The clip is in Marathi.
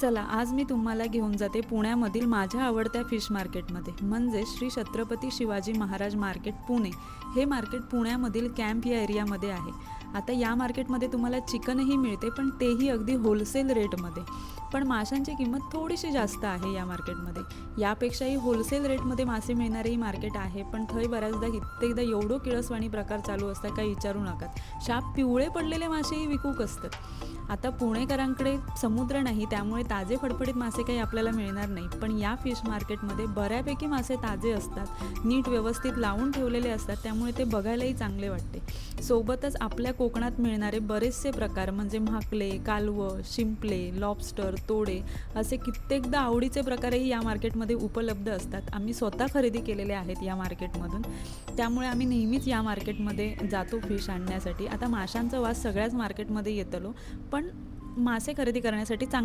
चला आज मी तुम्हाला घेऊन जाते पुण्यामधील माझ्या आवडत्या फिश मार्केटमध्ये. म्हणजे श्री छत्रपती शिवाजी महाराज मार्केट पुणे. हे मार्केट पुण्यामधील कॅम्प या एरियामध्ये आहे. आता या मार्केटमध्ये तुम्हाला चिकनही मिळते पण तेही अगदी होलसेल रेटमध्ये. पण माशांची किंमत थोडीशी जास्त आहे या मार्केटमध्ये. यापेक्षाही होलसेल रेटमध्ये मासे मिळणारेही मार्केट आहे पण थंय बऱ्याचदा कित्येकदा एवढं किळसवाणी प्रकार चालू असतात काही विचारू नका. शाप पिवळे पडलेले मासेही विकूक असतात. आता पुणेकरांकडे समुद्र नाही त्यामुळे ताजे फडफडीत मासे काही आपल्याला मिळणार नाही. पण या फिश मार्केटमध्ये बऱ्यापैकी मासे ताजे असतात नीट व्यवस्थित लावून ठेवलेले असतात त्यामुळे ते बघायलाही चांगले वाटते. सोबतच आपल्या कोकणात मिळणारे बरेचसे प्रकार म्हणजे म्हाकले कालवं शिंपले लॉबस्टर तोडे असे कित्येकदा आवडीचे प्रकारही या मार्केटमध्ये उपलब्ध असतात. आम्ही स्वतः खरेदी केलेले आहेत या मार्केटमधून. त्यामुळे आम्ही नेहमीच या मार्केटमध्ये जातो फिश आणण्यासाठी. आता माशांचा वास सगळ्याच मार्केटमध्ये येतलो पण मासे खरेदी करण्यासाठी चांग